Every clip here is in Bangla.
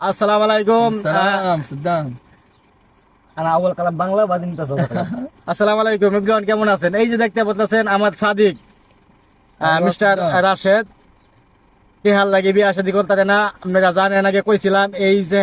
আসসালামু আলাইকুম সালাম আনা আউয়াল কালাম বাংলা বাদিন আসসালামু আলাইকুম এভরিওয়ান কেমন আছেন? এই যে দেখতে পাচ্ছেন আমার সাদিক মিস্টার রাশেদ। টিহাল লাগে বিয়া শাদি করতে না? আপনারা জানেন আগে কইছিলাম এই যে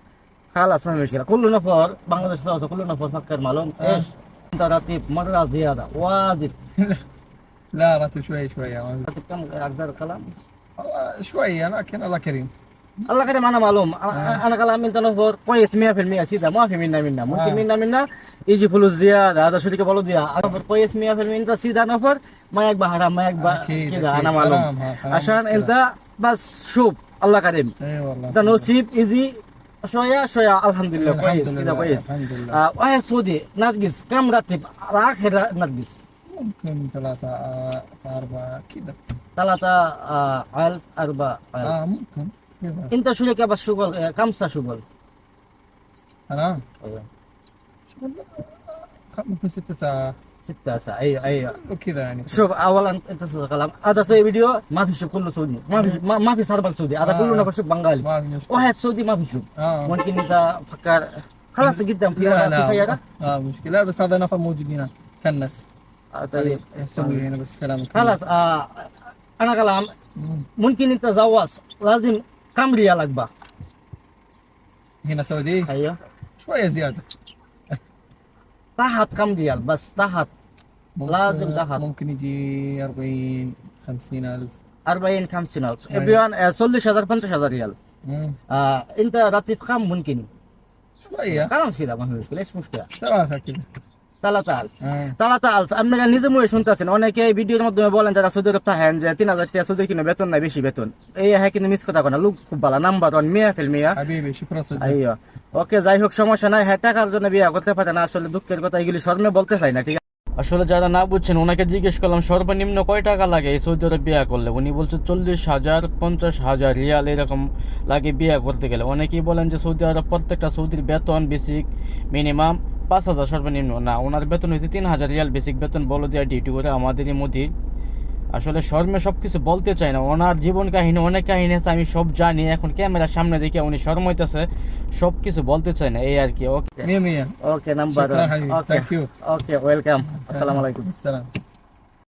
خلاص ما في مشكله كل نفر بنغلاديش سوا سوا كل نفر فكر معلوم آه. ايش انت راتب مره زياده واجد لا راتب شوي شوي يا ولد. راتب كم اقدر الكلام والله شوية لكن الله كريم الله كريم انا معلوم انا انا كلام انت نفر كويس 100% سيدا ما في منا منا ممكن آه. منا منا يجي فلوس زياده هذا شو اللي بقوله ديا نفر كويس 100% انت سيدا نفر ما يقبل حرام ما يقبل أكيد، كذا أكيد. انا معلوم حرام، ها، حرام عشان مشكلة. انت بس شوف الله كريم اي والله انت نصيب ايزي شويه شويه الحمد لله الحمد كويس لله، كذا كويس الحمد لله. آه وهي السعودي نرجس كم راتب اخر نرجس ممكن ثلاثة آه، أربعة كذا ثلاثة آه ألف أربعة ألف اه ممكن كذا انت شو لك بس شغل آه، كم ساعة شغل؟ انا شغل آه، ممكن ست ساعات ستة ساعة ايوه ايوه وكذا يعني شوف اولا انت تسوي كلام هذا سوي فيديو ما في شوف كله سعودي ما في ما, ما في سربل سعودي هذا آه. كله نفر شوف بنغالي ما في مشكلة واحد سعودي ما في شوف اه ممكن انت فكر خلاص قدام في لا في لا سيارة اه مشكلة لا بس هذا نفر موجود هنا كنس آه، طيب يسوي هنا بس كلام خلاص آه انا كلام مم. ممكن انت زواج لازم كم ريال اكبر هنا سعودي ايوه شوية زيادة تحت كم ريال بس تحت ممكن- لازم تحت. ممكن يجي 40 50 ألف 40 50 الف أيوة. ابيان 40000 50000 ريال مم. آه انت راتب كم ممكن شوية كلام سيدا ما في مشكلة ايش مشكلة ثلاثة كذا 3000 آه. তালাতা আলফ আপনারা নিজে মুয়ে শুনতেছেন অনেকে এই ভিডিওর মাধ্যমে বলেন যারা সৌদি আরব থাকেন যে তিন হাজার টাকা সৌদি কিনে বেতন নাই বেশি বেতন এই হ্যাঁ কিন্তু মিস কথা না লোক খুব ভালো নাম্বার ওয়ান মিয়া ফেল মিয়া ওকে, যাই হোক, সমস্যা নাই। হ্যাঁ টাকার জন্য বিয়ে করতে পারে না। আসলে দুঃখের কথা, এগুলি শর্মে বলতে চাই না, ঠিক আছে? আসলে যারা না বুঝছেন, ওনাকে জিজ্ঞেস করলাম, সর্বনিম্ন কয় টাকা লাগে এই সৌদি আরব বিয়ে করলে? উনি বলছে, চল্লিশ হাজার, পঞ্চাশ হাজার রিয়াল এরকম লাগে বিয়ে করতে গেলে। অনেকেই বলেন যে সৌদি আরব প্রত্যেকটা সৌদির বেতন বেসিক মিনিমাম পাঁচ হাজার সর্বনিম্ন। না, ওনার বেতন হয়েছে তিন হাজার রিয়াল বেসিক বেতন বলো দেওয়া ডিউটি করে আমাদেরই মোদির। আসলে শর্মে সব কিছু বলতে চাই না। ওনার জীবন কাহিনী অনেক কাহিনী আছে আমি সব জানি। এখন ক্যামেরার সামনে দেখে উনি শর্ম হইতেছে সব কিছু বলতে চাই না এই আর কি। Okay okay number okay thank you okay welcome আসসালামু আলাইকুম আসসালাম